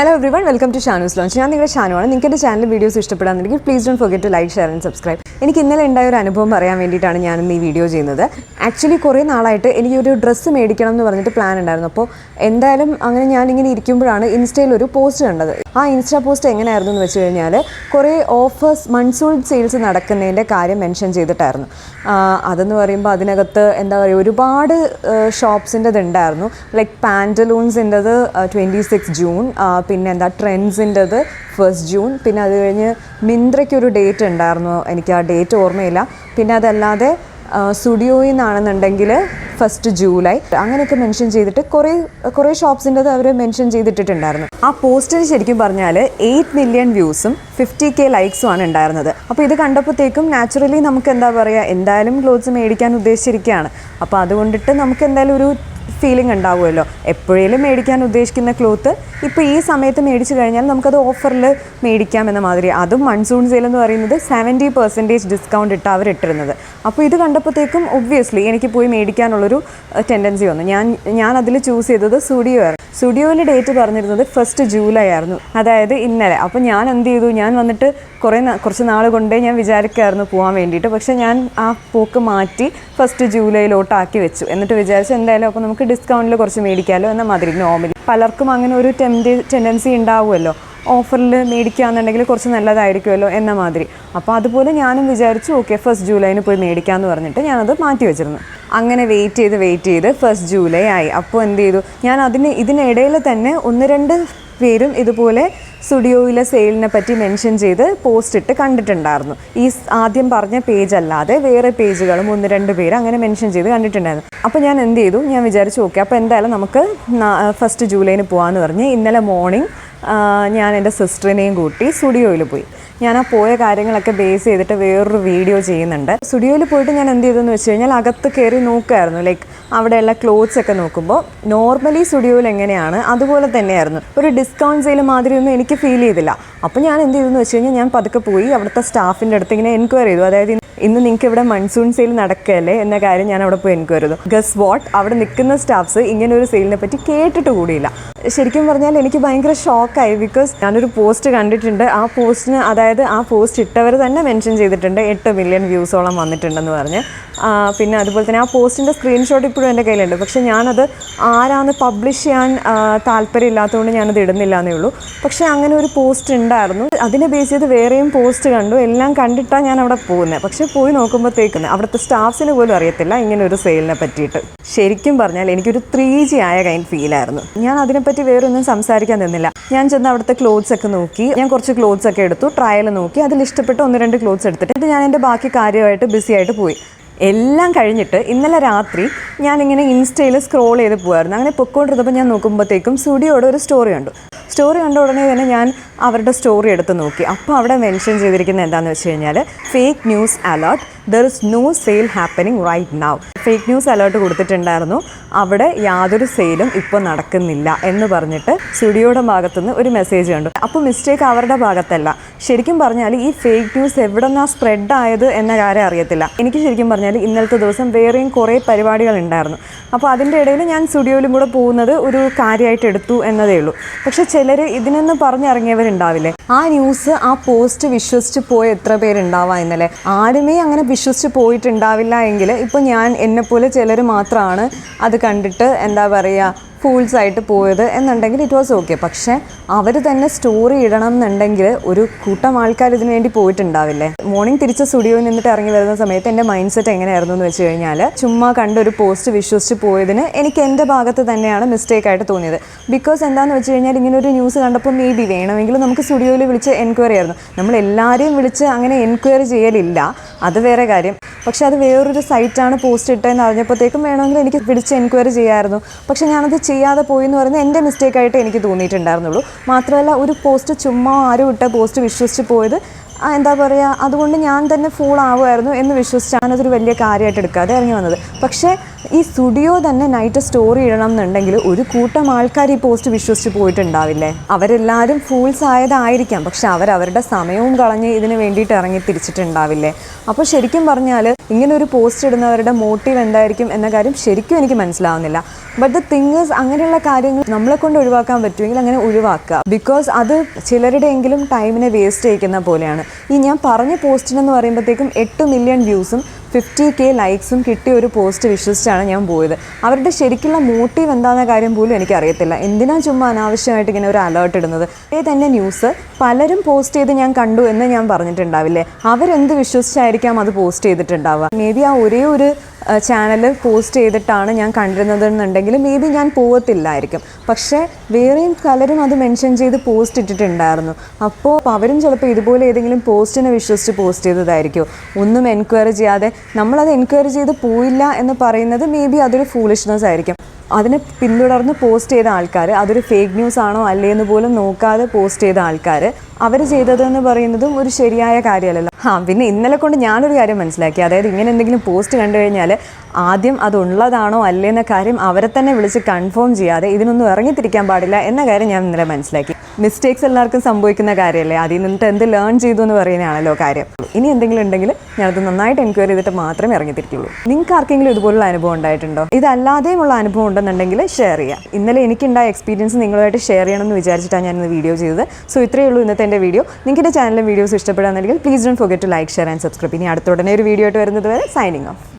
Hello everyone welcome to Shanu's lounge ഞാൻ നിങ്ങളുടെ ഷാനുവാണ്. നിങ്ങൾക്ക് എന്റെ channel videos ഇഷ്ടപ്പെടാന്നുണ്ടെങ്കിൽ please don't forget to like share and subscribe എനിക്ക് ഇന്നലെ ഉണ്ടായ ഒരു അനുഭവം പറയാൻ വേണ്ടിയിട്ടാണ് ഞാൻ ഇന്ന് ഈ വീഡിയോ ചെയ്യുന്നത്. ആക്ച്വലി കുറേ നാളായിട്ട് എനിക്ക് ഒരു ഡ്രസ്സ് മേടിക്കണം എന്ന് പറഞ്ഞിട്ട് പ്ലാൻ ഉണ്ടായിരുന്നു. അപ്പോൾ എന്തായാലും അങ്ങനെ ഞാൻ ഇങ്ങനെ ഇരിക്കുമ്പോഴാണ് ഇൻസ്റ്റയിൽ ഒരു പോസ്റ്റ് കണ്ടത്. ആ ഇൻസ്റ്റാ പോസ്റ്റ് എങ്ങനെയായിരുന്നു എന്ന് വെച്ച് കഴിഞ്ഞാൽ കുറേ ഓഫേഴ്സ് മൺസൂൺ സെയിൽസ് നടക്കുന്നതിന്റെ കാര്യം മെൻഷൻ ചെയ്തിട്ടായിരുന്നു. അതെന്ന് പറയുമ്പോൾ അതിനകത്ത് എന്താ പറയുക ഒരുപാട് ഷോപ്സിന്റെത് ഉണ്ടായിരുന്നു. ലൈക്ക് പാന്റലൂൺസിന്റെത് ട്വന്റി സിക്സ് ജൂൺ പിന്നെ എന്താ ട്രെൻഡ്സിന്റെത് ഫസ്റ്റ് ജൂൺ പിന്നെ അത് കഴിഞ്ഞ് മിന്ത്രയ്ക്കൊരു ഡേറ്റ് ഉണ്ടായിരുന്നു. എനിക്ക് ആ ഡേറ്റ് ഓർമ്മയില്ല. പിന്നെ അതല്ലാതെ സ്റ്റുഡിയോയിൽ നിന്നാണെന്നുണ്ടെങ്കിൽ ഫസ്റ്റ് ജൂലൈ അങ്ങനെയൊക്കെ മെൻഷൻ ചെയ്തിട്ട് കുറേ കുറേ ഷോപ്സിന്റെത് അവർ മെൻഷൻ ചെയ്തിട്ടിട്ടുണ്ടായിരുന്നു. ആ പോസ്റ്റിന് ശരിക്കും പറഞ്ഞാൽ എയ്റ്റ് മില്യൺ വ്യൂസും ഫിഫ്റ്റി കെ ലൈക്സും ആണ് ഉണ്ടായിരുന്നത്. അപ്പോൾ ഇത് കണ്ടപ്പോഴത്തേക്കും നാച്ചുറലി നമുക്ക് എന്താ പറയുക എന്തായാലും ക്ലോത്ത്സ് മേടിക്കാൻ ഉദ്ദേശിച്ചിരിക്കുകയാണ്. അപ്പോൾ അതുകൊണ്ടിട്ട് നമുക്ക് എന്തായാലും ഒരു ഫീലിംഗ് ഉണ്ടാവുമല്ലോ. എപ്പോഴേലും മേടിക്കാൻ ഉദ്ദേശിക്കുന്ന ക്ലോത്ത് ഇപ്പോൾ ഈ സമയത്ത് മേടിച്ചു കഴിഞ്ഞാൽ നമുക്കത് ഓഫറിൽ മേടിക്കാം എന്ന മാതിരി. അതും മൺസൂൺ സെയിൽ എന്ന് പറയുന്നത് സെവന്റി പെർസെന്റേജ് ഡിസ്കൗണ്ട് ഇട്ട് അവർ ഇട്ടിരുന്നത്. അപ്പോൾ ഇത് കണ്ടപ്പോഴത്തേക്കും ഒബ്വിയസ്ലി എനിക്ക് പോയി മേടിക്കാനുള്ളൊരു ടെൻഡൻസി വന്നു. ഞാൻ ഞാൻ അതിൽ ചൂസ് ചെയ്തത് സ്റ്റുഡിയോ ആയിരുന്നു. സ്റ്റുഡിയോയിലെ ഡേറ്റ് പറഞ്ഞിരുന്നത് ഫസ്റ്റ് ജൂലൈ ആയിരുന്നു. അതായത് ഇന്നലെ. അപ്പോൾ ഞാൻ എന്ത് ചെയ്തു? ഞാൻ വന്നിട്ട് കുറേ കുറച്ച് നാൾ കൊണ്ടേ ഞാൻ വിചാരിക്കായിരുന്നു പോകാൻ വേണ്ടിയിട്ട്. പക്ഷേ ഞാൻ ആ പോക്ക് മാറ്റി ഫസ്റ്റ് ജൂലൈയിലോട്ടാക്കി വെച്ചു. എന്നിട്ട് വിചാരിച്ചു എന്തായാലും അപ്പോൾ നമുക്ക് ഡിസ്കൗണ്ടിൽ കുറച്ച് മേടിക്കാമല്ലോ എന്ന മാതിരി. നോർമലി പലർക്കും അങ്ങനെ ഒരു ടെൻഡി ടെൻഡൻസി ഉണ്ടാവുമല്ലോ. ഓഫറിൽ മേടിക്കുകയാണെന്നുണ്ടെങ്കിൽ കുറച്ച് നല്ലതായിരിക്കുമല്ലോ എന്ന മാതിരി. അപ്പോൾ അതുപോലെ ഞാനും വിചാരിച്ചു ഓക്കെ ഫസ്റ്റ് ജൂലൈന് പോയി മേടിക്കാമെന്ന് പറഞ്ഞിട്ട് ഞാനത് മാറ്റി വെച്ചിരുന്നു. അങ്ങനെ വെയിറ്റ് ചെയ്ത് വെയിറ്റ് ചെയ്ത് ഫസ്റ്റ് ജൂലൈ ആയി. അപ്പോൾ എന്ത് ചെയ്തു? ഞാൻ അതിന് ഇതിനിടയിൽ തന്നെ ഒന്ന് രണ്ട് പേരും ഇതുപോലെ സ്റ്റുഡിയോയിലെ സെയിലിനെ പറ്റി മെൻഷൻ ചെയ്ത് പോസ്റ്റ് ഇട്ട് കണ്ടിട്ടുണ്ടായിരുന്നു. ഈ ആദ്യം പറഞ്ഞ പേജ് അല്ലാതെ വേറെ പേജുകളും ഒന്ന് രണ്ട് പേര് അങ്ങനെ മെൻഷൻ ചെയ്ത് കണ്ടിട്ടുണ്ടായിരുന്നു. അപ്പോൾ ഞാൻ എന്ത് ചെയ്തു? ഞാൻ വിചാരിച്ചു ഓക്കെ അപ്പോൾ എന്തായാലും നമുക്ക് ഫസ്റ്റ് ജൂലൈന് പോകാമെന്ന് പറഞ്ഞ് ഇന്നലെ മോർണിംഗ് ഞാൻ എന്റെ സിസ്റ്ററിനെയും കൂട്ടി സ്റ്റുഡിയോയിൽ പോയി. ഞാൻ ആ പോയ കാര്യങ്ങളൊക്കെ ബേസ് ചെയ്തിട്ട് വേറൊരു വീഡിയോ ചെയ്യുന്നുണ്ട്. സ്റ്റുഡിയോയിൽ പോയിട്ട് ഞാൻ എന്ത് ചെയ്തെന്ന് വെച്ച് കഴിഞ്ഞാൽ അകത്ത് കയറി നോക്കുമായിരുന്നു ലൈക്ക് അവിടെയുള്ള ക്ലോത്ത്സ് ഒക്കെ നോക്കുമ്പോൾ നോർമലി സ്റ്റുഡിയോയിൽ എങ്ങനെയാണ്? അതുപോലെ തന്നെയായിരുന്നു. ഒരു ഡിസ്കൗണ്ട് സെയിൽ മാതിരിയൊന്നും എനിക്ക് ഫീൽ ചെയ്തില്ല. അപ്പോൾ ഞാൻ എന്ത് ചെയ്തെന്ന് വെച്ച് കഴിഞ്ഞാൽ ഞാൻ പതുക്കെ പോയി അവിടുത്തെ സ്റ്റാഫിന്റെ അടുത്ത് ഇങ്ങനെ എൻക്വയറി ചെയ്തു. അതായത് ഇന്ന് നിങ്ങൾക്ക് ഇവിടെ മൺസൂൺ സെയിൽ നടക്കുകയല്ലേ എന്ന കാര്യം ഞാൻ അവിടെ പോയി എൻക്വയറി ചെയ്തു. ഗസ് വാട്ട് അവിടെ നിൽക്കുന്ന സ്റ്റാഫ്സ് ഇങ്ങനെ ഒരു സെയിലിനെ പറ്റി കേട്ടിട്ട് കൂടിയില്ല. ശരിക്കും പറഞ്ഞാൽ എനിക്ക് ഭയങ്കര ഷോക്കായി ബിക്കോസ് ഞാനൊരു പോസ്റ്റ് കണ്ടിട്ടുണ്ട്. ആ പോസ്റ്റിന് അതായത് ആ പോസ്റ്റ് ഇട്ടവർ തന്നെ മെൻഷൻ ചെയ്തിട്ടുണ്ട്. എട്ട് മില്യൺ വ്യൂസോളം വന്നിട്ടുണ്ടെന്ന് പറഞ്ഞ്. പിന്നെ അതുപോലെ തന്നെ ആ പോസ്റ്റിന്റെ സ്ക്രീൻഷോട്ട് ഇപ്പോഴും എന്റെ കയ്യിലുണ്ട്. പക്ഷേ ഞാനത് ആരാന്ന് പബ്ലിഷ് ചെയ്യാൻ താല്പര്യമില്ലാത്തതുകൊണ്ട് ഞാനത് ഇടുന്നില്ല എന്നേ ഉള്ളൂ. പക്ഷേ അങ്ങനെ ഒരു പോസ്റ്റ് ഉണ്ടായിരുന്നു. അതിനെ ബേസ് ചെയ്ത് വേറെയും പോസ്റ്റ് കണ്ടു. എല്ലാം കണ്ടിട്ടാണ് ഞാൻ അവിടെ പോകുന്നത് പക്ഷേ പോയി നോക്കുമ്പോഴത്തേക്കും അവിടുത്തെ സ്റ്റാഫ്സിന് പോലും അറിയത്തില്ല ഇങ്ങനെ ഒരു സെയിലിനെ പറ്റിയിട്ട്. ശരിക്കും പറഞ്ഞാൽ എനിക്കൊരു ത്രീ ജി ആയ കൈൻ ഫീലായിരുന്നു ഞാൻ അതിനെപ്പറ്റി വേറെ ഒന്നും സംസാരിക്കാൻ നിന്നില്ല. ഞാൻ ചെന്ന് അവിടുത്തെ ക്ലോത്ത്സ് ഒക്കെ നോക്കി ഞാൻ കുറച്ച് ക്ലോത്ത്സ് ഒക്കെ എടുത്തു ട്രയൽ നോക്കി അതിൽ ഇഷ്ടപ്പെട്ട് ഒന്ന് രണ്ട് ക്ലോത്ത്സ് എടുത്തിട്ട് എന്നിട്ട് ഞാൻ എന്റെ ബാക്കി കാര്യമായിട്ട് ബിസി ആയിട്ട് പോയി. എല്ലാം കഴിഞ്ഞിട്ട് ഇന്നലെ രാത്രി ഞാനിങ്ങനെ ഇൻസ്റ്റയിൽ സ്ക്രോൾ ചെയ്ത് പോകുമായിരുന്നു അങ്ങനെ പൊക്കോണ്ടിരുന്നപ്പോൾ ഞാൻ നോക്കുമ്പോഴത്തേക്കും സ്റ്റുഡിയോയുടെ ഒരു സ്റ്റോറി കണ്ടു. സ്റ്റോറി കണ്ട ഉടനെ തന്നെ ഞാൻ അവരുടെ സ്റ്റോറി എടുത്ത് നോക്കി. അപ്പോൾ അവിടെ മെൻഷൻ ചെയ്തിരിക്കുന്നത് എന്താണെന്ന് വെച്ച് കഴിഞ്ഞാൽ fake news alert there is no sale happening right now fake news alert കൊടുത്തിട്ടുണ്ടായിരുന്നു. അവിടെ യാതൊരു സെയിലും ഇപ്പോൾ നടക്കുന്നില്ല എന്ന് പറഞ്ഞിട്ട് സ്റ്റുഡിയോയുടെ ഭാഗത്തുനിന്ന് ഒരു മെസ്സേജ് കണ്ടു. അപ്പോൾ മിസ്റ്റേക്ക് അവരുടെ ഭാഗത്തല്ല. ശരിക്കും പറഞ്ഞാൽ ഈ ഫേക്ക് ന്യൂസ് എവിടെ നിന്നാണ് സ്പ്രെഡ് ആയത് എന്ന കാര്യം അറിയത്തില്ല. എനിക്ക് ശരിക്കും പറഞ്ഞാൽ ഇന്നലത്തെ ദിവസം വേറെയും കുറേ പരിപാടികൾ ഉണ്ടായിരുന്നു. അപ്പോൾ അതിന്റെ ഇടയിൽ ഞാൻ സ്റ്റുഡിയോയിലും കൂടെ പോകുന്നത് ഒരു കാര്യമായിട്ട് എടുത്തു എന്നതേ ഉള്ളൂ. പക്ഷേ ചിലർ ഇതിനൊന്ന് പറഞ്ഞിറങ്ങിയവരുണ്ടാവില്ലേ? ആ ന്യൂസ് ആ പോസ്റ്റ് വിശ്വസിച്ച് പോയ എത്ര പേരുണ്ടാവാം ഇന്നലെ? ആരുമേ അങ്ങനെ വിശ്വസിച്ച് പോയിട്ടുണ്ടാവില്ല എങ്കിൽ ഇപ്പോൾ ഞാൻ എന്നെപ്പോലെ ചിലർ മാത്രമാണ് അത് കണ്ടിട്ട് എന്താ പറയുക ഫൂൾസ് ആയിട്ട് പോയത് എന്നുണ്ടെങ്കിൽ ഇറ്റ് വാസ് ഓക്കെ പക്ഷേ അവർ തന്നെ സ്റ്റോറി ഇടണം എന്നുണ്ടെങ്കിൽ ഒരു കൂട്ടം ആൾക്കാർ ഇതിനു വേണ്ടി പോയിട്ടുണ്ടാവില്ലേ? മോർണിംഗ് തിരിച്ച് സ്റ്റുഡിയോയിൽ നിന്നിട്ട് ഇറങ്ങി വരുന്ന സമയത്ത് എന്റെ മൈൻഡ് സെറ്റ് എങ്ങനെയായിരുന്നു എന്ന് വെച്ച് കഴിഞ്ഞാൽ ചുമ്മാ കണ്ട ഒരു പോസ്റ്റ് വിശ്വസിച്ച് പോയതിന് എനിക്ക് എന്റെ ഭാഗത്ത് തന്നെയാണ് മിസ്റ്റേക്ക് ആയിട്ട് തോന്നിയത്. ബിക്കോസ് എന്താണെന്ന് വെച്ച് കഴിഞ്ഞാൽ ഇങ്ങനെ ഒരു ന്യൂസ് കണ്ടപ്പോൾ മേ ബി വേണമെങ്കിൽ നമുക്ക് സ്റ്റുഡിയോയിൽ വിളിച്ച് എൻക്വയറി ആയിരുന്നു. നമ്മൾ എല്ലാവരെയും വിളിച്ച് അങ്ങനെ എൻക്വയറി ചെയ്യലില്ല. അത് വേറെ കാര്യം. പക്ഷെ അത് വേറൊരു സൈറ്റാണ് പോസ്റ്റ് ഇട്ടതെന്ന് അറിഞ്ഞപ്പോഴത്തേക്കും വേണമെങ്കിൽ എനിക്ക് വിളിച്ച് എൻക്വയറി ചെയ്യാമായിരുന്നു. പക്ഷെ ഞാനത് ചെയ്യാതെ പോയി എന്ന് പറയുന്നത് എന്റെ മിസ്റ്റേക്കായിട്ട് എനിക്ക് തോന്നിയിട്ടുണ്ടായിരുന്നുള്ളൂ. മാത്രമല്ല ഒരു പോസ്റ്റ് ചുമ്മാ ആരും ഇട്ട പോസ്റ്റ് വിശ്വസിച്ച് പോയത് എന്താ പറയുക അതുകൊണ്ട് ഞാൻ തന്നെ ഫൂൾ ആവുമായിരുന്നു എന്ന് വിശ്വസിച്ചാണ് അതൊരു വലിയ കാര്യമായിട്ട് എടുക്കാതെ ഇറങ്ങി വന്നത്. പക്ഷേ ഈ സ്റ്റുഡിയോ തന്നെ നൈറ്റ് സ്റ്റോറി ഇടണം എന്നുണ്ടെങ്കിൽ ഒരു കൂട്ടം ആൾക്കാർ ഈ പോസ്റ്റ് വിശ്വസിച്ച് പോയിട്ടുണ്ടാവില്ലേ? അവരെല്ലാവരും ഫൂൾസ് ആയതായിരിക്കാം. പക്ഷെ അവരവരുടെ സമയവും കളഞ്ഞ് ഇതിന് വേണ്ടിയിട്ട് ഇറങ്ങി തിരിച്ചിട്ടുണ്ടാവില്ലേ? അപ്പോൾ ശരിക്കും പറഞ്ഞാൽ ഇങ്ങനെ ഒരു പോസ്റ്റ് ഇടുന്നവരുടെ മോട്ടീവ് എന്തായിരിക്കും എന്ന കാര്യം ശരിക്കും എനിക്ക് മനസ്സിലാവുന്നില്ല. ബട്ട് ദ തിങ്സ് അങ്ങനെയുള്ള കാര്യങ്ങൾ നമ്മളെ കൊണ്ട് ഒഴിവാക്കാൻ പറ്റുമെങ്കിൽ അങ്ങനെ ഒഴിവാക്കുക. ബിക്കോസ് അത് ചിലരുടെയെങ്കിലും ടൈമിനെ വേസ്റ്റ് ചെയ്യിക്കുന്ന പോലെയാണ്. ഈ ഞാൻ പറഞ്ഞ പോസ്റ്റിനെന്ന് പറയുമ്പോഴത്തേക്കും എട്ട് മില്യൺ വ്യൂസും ഫിഫ്റ്റി കെ ലൈക്സും കിട്ടിയ ഒരു പോസ്റ്റ് വിശ്വസിച്ചാണ് ഞാൻ പോയത്. അവരുടെ ശരിക്കുള്ള മോട്ടീവ് എന്താണെന്ന കാര്യം പോലും എനിക്കറിയത്തില്ല. എന്തിനാ ചുമ്മാ അനാവശ്യമായിട്ട് ഇങ്ങനെ ഒരു അലേർട്ട് ഇടുന്നത്? ഇതേ തന്നെ ന്യൂസ് പലരും പോസ്റ്റ് ചെയ്ത് ഞാൻ കണ്ടു എന്ന് ഞാൻ പറഞ്ഞിട്ടുണ്ടാവില്ലേ? അവരെന്ത് വിശ്വസിച്ചായിരിക്കാം അത് പോസ്റ്റ് ചെയ്തിട്ടുണ്ടാവുക? മേ ബി ആ ഒരേ ഒരു ചാനൽ പോസ്റ്റ് ചെയ്തിട്ടാണ് ഞാൻ കണ്ടിരുന്നത് എന്നുണ്ടെങ്കിൽ മേ ബി ഞാൻ പോകത്തില്ലായിരിക്കും പക്ഷേ വേറെയും പലരും അത് മെൻഷൻ ചെയ്ത് പോസ്റ്റ് ഇട്ടിട്ടുണ്ടായിരുന്നു. അപ്പോൾ അവരും ചിലപ്പോൾ ഇതുപോലെ ഏതെങ്കിലും പോസ്റ്റിനെ വിശ്വസിച്ച് പോസ്റ്റ് ചെയ്തതായിരിക്കും. ഒന്നും എൻക്വയറി ചെയ്യാതെ നമ്മളത് എൻക്വയറി ചെയ്ത് പോയില്ല എന്ന് പറയുന്നത് മേ ബി അതൊരു ഫൂളിഷ്നെസ് ആയിരിക്കും. അതിനെ പിന്തുടർന്ന് പോസ്റ്റ് ചെയ്ത ആൾക്കാർ അതൊരു ഫേക്ക് ന്യൂസ് ആണോ അല്ലേ എന്ന് പോലും നോക്കാതെ പോസ്റ്റ് ചെയ്ത ആൾക്കാർ അവർ ചെയ്തതെന്ന് പറയുന്നതും ഒരു ശരിയായ കാര്യമല്ലല്ലോ. ആ പിന്നെ ഇന്നലെ കൊണ്ട് ഞാനൊരു കാര്യം മനസ്സിലാക്കി. അതായത് ഇങ്ങനെ എന്തെങ്കിലും പോസ്റ്റ് കണ്ടു കഴിഞ്ഞാൽ ആദ്യം അതുള്ളതാണോ അല്ലേ എന്ന കാര്യം അവരെ തന്നെ വിളിച്ച് കൺഫേം ചെയ്യാതെ ഇതിനൊന്നും ഇറങ്ങിത്തിരിക്കാൻ പാടില്ല എന്ന കാര്യം ഞാൻ ഇന്നലെ മനസ്സിലാക്കി. മിസ്റ്റേക്സ് എല്ലാവർക്കും സംഭവിക്കുന്ന കാര്യമല്ലേ? അതിൽ നിന്നിട്ട് എന്ത് ലേൺ ചെയ്തു എന്ന് പറയുന്നതാണല്ലോ കാര്യം. ഇനി എന്തെങ്കിലും ഉണ്ടെങ്കിൽ ഞാനത് നന്നായിട്ട് എൻക്വയറി ചെയ്തിട്ട് മാത്രമേ ഇറങ്ങിത്തിരിക്കുള്ളൂ. നിങ്ങൾക്ക് ആർക്കെങ്കിലും ഇതുപോലുള്ള അനുഭവം ഉണ്ടായിട്ടുണ്ടോ? ഇതല്ലാതെയുമുള്ള അനുഭവം ഉണ്ടെന്നുണ്ടെങ്കിൽ ഷെയർ ചെയ്യാം. ഇന്നലെ എനിക്കുണ്ടായ എക്സ്പീരിയൻസ് നിങ്ങളുമായിട്ട് ഷെയർ ചെയ്യണമെന്ന് വിചാരിച്ചിട്ടാണ് ഞാൻ വീഡിയോ ചെയ്തത്. സോ ഇത്രയേ ഉള്ളൂ ഇന്നത്തെ എന്റെ വീഡിയോ നിങ്ങൾക്ക് എന്റെ ചാനലിലെ വീഡിയോസ് ഇഷ്ടപ്പെടുകയാണെങ്കിൽ please don't forget to like share and subscribe ഇനി അടുത്തുടനെ ഒരു വീഡിയോ ആയിട്ട് വരുന്നത് വരെ സൈനിങ് ഓഫ്